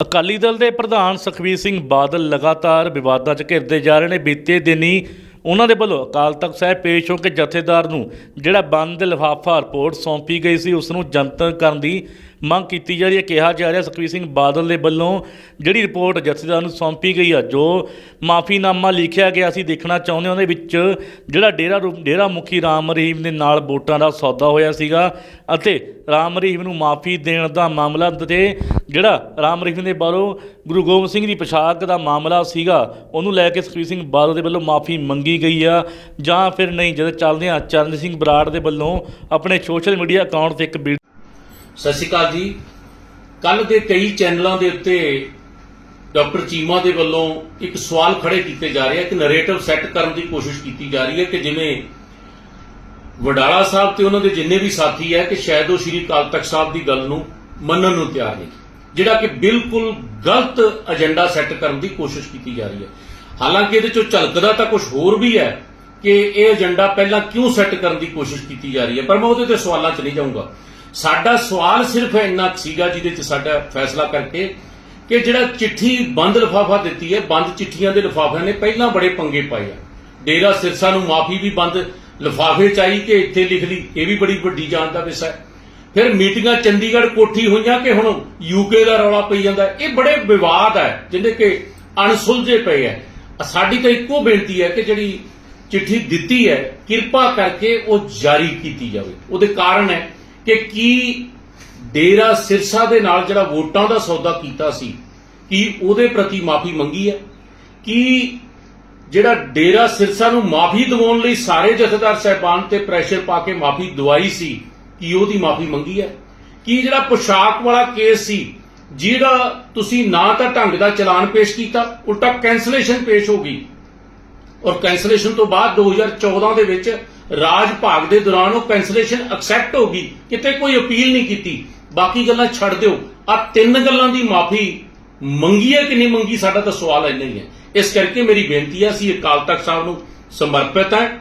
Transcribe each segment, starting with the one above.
ਅਕਾਲੀ ਦਲ ਦੇ ਪ੍ਰਧਾਨ ਸੁਖਬੀਰ ਸਿੰਘ ਬਾਦਲ ਲਗਾਤਾਰ ਵਿਵਾਦਾਂ 'ਚ ਘਿਰਦੇ ਜਾ ਰਹੇ ਨੇ। ਬੀਤੇ ਦਿਨੀ ਉਹਨਾਂ ਦੇ ਵੱਲੋਂ ਅਕਾਲ ਤਖਤ ਸਾਹਿਬ ਪੇਸ਼ ਹੋ ਕੇ ਜਥੇਦਾਰ ਨੂੰ ਜਿਹੜਾ ਬੰਦ ਲਿਫਾਫਾ ਰਿਪੋਰਟ ਸੌਂਪੀ ਗਈ ਸੀ, ਉਸ ਨੂੰ ਜਨਤਕ ਕਰਨ ਦੀ ਮੰਗ ਕੀਤੀ ਜਾ ਰਹੀ ਹੈ, ਕਿਹਾ ਜਾ ਰਿਹਾ ਸੁਖਬੀਰ ਸਿੰਘ ਬਾਦਲ ਦੇ ਵੱਲੋਂ, ਜਿਹੜੀ ਰਿਪੋਰਟ ਜਥੇਦਾਰ ਨੂੰ ਸੌਂਪੀ ਗਈ ਆ, ਜੋ ਮਾਫੀਨਾਮਾ ਲਿਖਿਆ ਗਿਆ ਅਸੀਂ ਦੇਖਣਾ ਚਾਹੁੰਦੇ ਹਾਂ, ਉਹਦੇ ਵਿੱਚ ਜਿਹੜਾ ਡੇਰਾ ਰੂ- ਡੇਰਾ ਮੁਖੀ ਰਾਮ ਰਹੀਮ ਦੇ ਨਾਲ ਵੋਟਾਂ ਦਾ ਸੌਦਾ ਹੋਇਆ ਸੀਗਾ, ਅਤੇ ਰਾਮ ਰਹੀਮ ਨੂੰ ਮਾਫੀ ਦੇਣ ਦਾ ਮਾਮਲਾ ਤੇ ਜਿਹੜਾ ਰਾਮ ਰਹੀਮ ਦੇ ਬਾਰੇ ਗੁਰੂ ਗੋਬਿੰਦ ਸਿੰਘ ਦੀ ਪੋਸ਼ਾਕ ਦਾ ਮਾਮਲਾ ਸੀਗਾ, ਉਹਨੂੰ ਲੈ ਕੇ ਸੁਖਬੀਰ ਸਿੰਘ ਬਾਦਲ ਦੇ ਵੱਲੋਂ ਮਾਫੀ ਮੰਗੀ ਗਈ ਆ, ਜਾਂ ਫਿਰ ਨਹੀਂ, ਜਦੋਂ ਚੱਲਦੇ ਆ ਚਰਨਜੀਤ ਸਿੰਘ ਬਰਾੜ ਦੇ ਵੱਲੋਂ ਆਪਣੇ ਸੋਸ਼ਲ ਮੀਡੀਆ ਅਕਾਊਂਟ ਤੇ ਇੱਕ ਵੀਡੀਓ ਸਤਿ ਸ਼੍ਰੀ ਅਕਾਲ ਜੀ। ਕੱਲ ਦੇ ਕਈ ਚੈਨਲਾਂ ਦੇ ਉੱਤੇ ਡਾਕਟਰ ਚੀਮਾ ਦੇ ਵੱਲੋਂ ਇੱਕ ਸਵਾਲ ਖੜੇ ਕੀਤੇ ਜਾ ਰਹੇ ਆ ਕਿ ਨੈਰੇਟਿਵ ਸੈੱਟ ਕਰਨ ਦੀ ਕੋਸ਼ਿਸ਼ ਕੀਤੀ ਜਾ ਰਹੀ ਹੈ ਕਿ ਜਿਵੇਂ ਵਡਾਲਾ ਸਾਹਿਬ ਤੇ ਉਹਨਾਂ ਦੇ ਜਿੰਨੇ ਵੀ ਸਾਥੀ ਹੈ ਕਿ ਸ਼ਾਇਦ ਉਹ ਸ਼੍ਰੀ ਅਕਾਲ ਤਖਤ ਸਾਹਿਬ ਦੀ ਗੱਲ ਨੂੰ ਮੰਨਣ ਨੂੰ ਤਿਆਰ ਨਹੀਂ ਜਿਹੜਾ ਕਿ ਬਿਲਕੁਲ ਗਲਤ ਏਜੰਡਾ ਸੈੱਟ ਕਰਨ ਦੀ ਕੋਸ਼ਿਸ਼ ਕੀਤੀ ਜਾ ਰਹੀ ਹੈ। ਹਾਲਾਂਕਿ ਇਹਦੇ ਚੋਂ ਝਲਕਦਾ ਤਾਂ ਕੁਝ ਹੋਰ ਵੀ ਹੈ ਕਿ ਇਹ ਏਜੰਡਾ ਪਹਿਲਾਂ ਕਿਉਂ ਸੈੱਟ ਕਰਨ ਦੀ ਕੋਸ਼ਿਸ਼ ਕੀਤੀ ਜਾ ਰਹੀ ਹੈ, ਪਰ ਮੈਂ ਉਹਦੇ ਤੇ ਸਵਾਲਾਂ 'ਚ ਨਹੀਂ ਜਾਊਂਗਾ। ਸਾਡਾ ਸਵਾਲ ਸਿਰਫ ਇੰਨਾ ਕੁ ਸੀਗਾ ਜਿਹਦੇ 'ਚ ਸਾਡਾ ਫੈਸਲਾ ਕਰਕੇ ਕਿ ਜਿਹੜਾ ਚਿੱਠੀ ਬੰਦ ਲਿਫਾਫਾ ਦਿੱਤੀ ਹੈ, ਬੰਦ ਚਿੱਠੀਆਂ ਦੇ ਲਿਫਾਫਿਆਂ ਨੇ ਪਹਿਲਾਂ ਬੜੇ ਪੰਗੇ ਪਾਏ ਆ। ਡੇਰਾ ਸਿਰਸਾ ਨੂੰ ਮਾਫੀ ਵੀ ਬੰਦ ਲਿਫਾਫੇ ਚਾਹੀ ਕਿ ਇੱਥੇ ਲਿਖ ਲਈ, ਇਹ ਵੀ ਬੜੀ ਵੱਡੀ ਜਾਣ ਦਾ ਵਿਸ਼ਾ ਹੈ। ਫਿਰ ਮੀਟਿੰਗਾਂ ਚੰਡੀਗੜ੍ਹ ਕੋਠੀ ਹੋਈਆਂ ਕਿ ਹੁਣ ਯੂਕੇ ਦਾ ਰੌਲਾ ਪਈ ਜਾਂਦਾ ਇਹ ਬੜੇ ਵਿਵਾਦ ਹੈ, ਜਿਹਦੇ ਕਿ ਅਣਸੁਲਝੇ ਪਏ ਹੈ। ਸਾਡੀ ਤਾਂ ਇੱਕੋ ਬੇਨਤੀ ਹੈ ਕਿ ਜਿਹੜੀ ਚਿੱਠੀ ਦਿੱਤੀ ਹੈ, ਕਿਰਪਾ ਕਰਕੇ ਉਹ ਜਾਰੀ ਕੀਤੀ ਜਾਵੇ। ਉਹਦੇ ਕਾਰਨ ਹੈ ਕਿ ਕੀ ਡੇਰਾ ਸਿਰਸਾ ਦੇ ਨਾਲ ਜਿਹੜਾ ਵੋਟਾਂ ਦਾ ਸੌਦਾ ਕੀਤਾ ਸੀ, ਕੀ ਉਹਦੇ ਪ੍ਰਤੀ ਮਾਫੀ ਮੰਗੀ ਹੈ? ਕੀ ਜਿਹੜਾ ਡੇਰਾ ਸਿਰਸਾ ਨੂੰ ਮਾਫੀ ਦਿਵਾਉਣ ਲਈ ਸਾਰੇ ਜਥੇਦਾਰ ਸਹਿਬਾਨ ਤੇ ਪ੍ਰੈਸ਼ਰ ਪਾ ਕੇ ਮਾਫੀ ਦਵਾਈ ਸੀ, ਕੀ ਉਹਦੀ ਮਾਫੀ ਮੰਗੀ ਹੈ? ਕੀ ਜਿਹੜਾ ਪੋਸ਼ਾਕ ਵਾਲਾ ਕੇਸ ਸੀ, ਜਿਹੜਾ ਤੁਸੀਂ ਨਾ ਤਾਂ ਢੰਗ ਦਾ ਚਲਾਨ ਪੇਸ਼ ਕੀਤਾ, ਉਲਟਾ ਕੈਂਸਲੇਸ਼ਨ ਪੇਸ਼ ਹੋ ਗਈ? ਔਰ ਕੈਂਸਲੇਸ਼ਨ ਤੋਂ ਬਾਅਦ 2014 ਦੇ ਵਿੱਚ ਰਾਜ ਭਾਗ ਦੇ ਦੌਰਾਨ ਉਹ ਕੈਂਸਲੇਸ਼ਨ ਐਕਸੈਪਟ ਹੋ ਗਈ। ਕਿਤੇ ਕੋਈ ਅਪੀਲ ਨਹੀਂ ਕੀਤੀ। ਬਾਕੀ ਗੱਲਾਂ ਛੱਡ ਦਿਓ। ਆ ਤਿੰਨ ਗੱਲਾਂ ਦੀ ਮਾਫੀ ਮੰਗੀ ਹੈ ਕਿ ਨਹੀਂ ਮੰਗੀ, ਸਾਡਾ ਤਾਂ ਸਵਾਲ ਇੰਨਾ ਹੀ ਹੈ। ਇਸ ਕਰਕੇ ਮੇਰੀ ਬੇਨਤੀ ਹੈ, ਅਸੀਂ ਅਕਾਲ ਤਖਤ ਸਾਹਿਬ ਨੂੰ ਸਮਰਪਿਤ ਹੈ।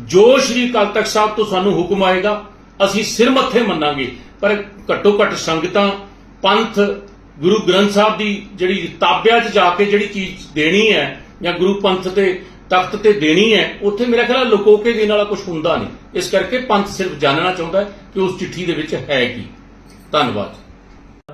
ਜੋ ਸ਼੍ਰੀ ਅਕਾਲ ਤਖਤ ਸਾਹਿਬ ਤੋਂ ਸਾਨੂੰ ਹੁਕਮ ਆਏਗਾ, ਅਸੀਂ ਸਿਰ ਮੱਥੇ ਮੰਨਾਂਗੇ। ਪਰ ਘੱਟੋ ਘੱਟ ਸੰਗਤਾਂ, ਪੰਥ, ਗੁਰੂ ਗ੍ਰੰਥ ਸਾਹਿਬ ਦੀ ਜਿਹੜੀ ਤਾਬਿਆਂ 'ਚ ਜਾ ਕੇ ਜਿਹੜੀ ਚੀਜ਼ ਦੇਣੀ ਹੈ ਜਾਂ ਗੁਰੂ ਪੰਥ ਤੇ ਤਖਤ ਤੇ ਦੇਣੀ ਹੈ, ਉੱਥੇ ਮੇਰਾ ਖਿਆਲ ਹੈ ਲੁਕੋ ਕੇ ਦੇਣ ਵਾਲਾ ਕੁਝ ਹੁੰਦਾ ਨਹੀਂ। ਇਸ ਕਰਕੇ ਪੰਥ ਸਿਰਫ ਜਾਣਨਾ ਚਾਹੁੰਦਾ ਕਿ ਉਸ ਚਿੱਠੀ ਦੇ ਵਿੱਚ ਹੈ ਕੀ। ਧੰਨਵਾਦ।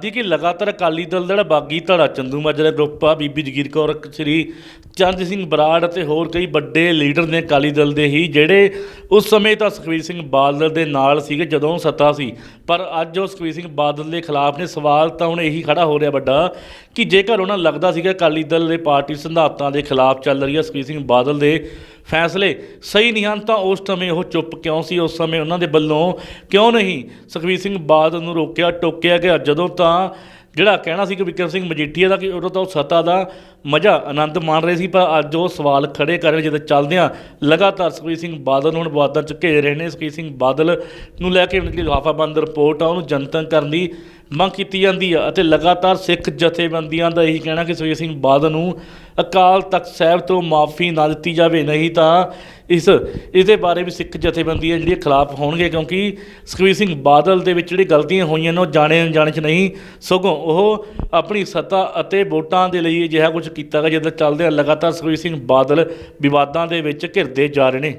ਦੀ ਕਿ ਲਗਾਤਾਰ ਅਕਾਲੀ ਦਲ ਦਾ ਬਾਗੀ ਧੜਾ ਚੰਦੂ ਮਾਜਰਾ ਗਰੁੱਪ ਆ, ਬੀਬੀ ਜਗੀਰ ਕੌਰ, ਸ੍ਰੀ ਚੰਦ ਸਿੰਘ ਬਰਾੜ ਅਤੇ ਹੋਰ ਕਈ ਵੱਡੇ ਲੀਡਰ ਨੇ ਅਕਾਲੀ ਦਲ ਦੇ ਹੀ, ਜਿਹੜੇ ਉਸ ਸਮੇਂ ਤਾਂ ਸੁਖਬੀਰ ਸਿੰਘ ਬਾਦਲ ਦੇ ਨਾਲ ਸੀਗੇ, ਜਦੋਂ ਸੱਤਾ ਸੀ। ਪਰ ਅੱਜ ਉਹ ਸੁਖਬੀਰ ਸਿੰਘ ਬਾਦਲ ਦੇ ਖਿਲਾਫ ਨੇ, ਸਵਾਲ ਤਾਂ ਹੁਣ ਇਹੀ ਖੜਾ ਹੋ ਰਿਹਾ ਵੱਡਾ, ਕਿ ਜੇਕਰ ਉਹਨਾਂ ਲੱਗਦਾ ਸੀਗਾ ਅਕਾਲੀ ਦਲ ਦੇ ਪਾਰਟੀ ਸਿਧਾਂਤਾਂ ਦੇ ਖਿਲਾਫ ਚੱਲ ਰਹੀ ਹੈ ਸੁਖਬੀਰ ਸਿੰਘ ਬਾਦਲ ਦੇ ਫੈਸਲੇ ਸਹੀ ਨਹੀਂ ਹਨ ਤਾਂ ਉਸ ਸਮੇਂ ਉਹ ਚੁੱਪ ਕਿਉਂ ਸੀ? ਉਸ ਸਮੇਂ ਉਹਨਾਂ ਦੇ ਵੱਲੋਂ ਕਿਉਂ ਨਹੀਂ ਸੁਖਬੀਰ ਸਿੰਘ ਬਾਦਲ ਨੂੰ ਰੋਕਿਆ, ਟੋਕਿਆ ਗਿਆ? ਜਦੋਂ ਤਾਂ ਜਿਹੜਾ ਕਹਿਣਾ ਸੀ ਕਿ ਵਿਕਰਮ ਸਿੰਘ ਮਜੀਠੀਆ ਦਾ ਕਿ ਉਦੋਂ ਤਾਂ ਉਹ ਸੱਤਾ ਦਾ ਮਜ਼ਾ ਆਨੰਦ ਮਾਣ ਰਹੇ ਸੀ, ਪਰ ਅੱਜ ਉਹ ਸਵਾਲ ਖੜੇ ਕਰ ਰਹੇ ਜਦੋਂ ਚੱਲਦਿਆਂ ਲਗਾਤਾਰ ਸੁਖਬੀਰ ਸਿੰਘ ਬਾਦਲ ਨੂੰ ਹੁਣ ਵਿਵਾਦਾਂ ਚ ਘੇਰ ਰਹੇ ਨੇ। ਸੁਖਬੀਰ ਸਿੰਘ ਬਾਦਲ ਨੂੰ ਲੈ ਕੇ ਉਹਨਾਂ ਜਿਹੜੀ ਲਿਫਾਫਾਬੰਦ ਰਿਪੋਰਟ ਆ, ਉਹਨੂੰ ਜਨਤਕ ਕਰਨ ਦੀ ਮੰਗ ਕੀਤੀ ਜਾਂਦੀ ਆ ਅਤੇ ਲਗਾਤਾਰ ਸਿੱਖ ਜਥੇਬੰਦੀਆਂ ਦਾ ਇਹੀ ਕਹਿਣਾ ਕਿ ਸੁਖਬੀਰ ਸਿੰਘ ਬਾਦਲ ਨੂੰ ਅਕਾਲ ਤਖਤ ਸਾਹਿਬ ਤੋਂ ਮਾਫੀ ਨਾ ਦਿੱਤੀ ਜਾਵੇ, ਨਹੀਂ ਤਾਂ ਇਸ, ਇਹਦੇ ਬਾਰੇ ਵੀ ਸਿੱਖ ਜਥੇਬੰਦੀਆਂ ਜਿਹੜੀਆਂ ਖਿਲਾਫ ਹੋਣਗੇ, ਕਿਉਂਕਿ ਸੁਖਬੀਰ ਸਿੰਘ ਬਾਦਲ ਦੇ ਵਿੱਚ ਜਿਹੜੀ ਗਲਤੀਆਂ ਹੋਈਆਂ ਨੇ, ਉਹ ਜਾਣੇ ਅਣਜਾਣੇ ਚ ਨਹੀਂ, ਸਗੋਂ ਉਹ ਆਪਣੀ ਸੱਤਾ ਅਤੇ ਵੋਟਾਂ ਦੇ ਲਈ ਅਜਿਹਾ ਕੁਝ ਕੀਤਾ ਗਿਆ ਜਦੋਂ ਚੱਲਦੇ ਲਗਾਤਾਰ ਸੁਖਬੀਰ ਸਿੰਘ ਬਾਦਲ ਵਿਵਾਦਾਂ ਦੇ ਵਿੱਚ ਘਿਰਦੇ ਜਾ ਰਹੇ ਨੇ।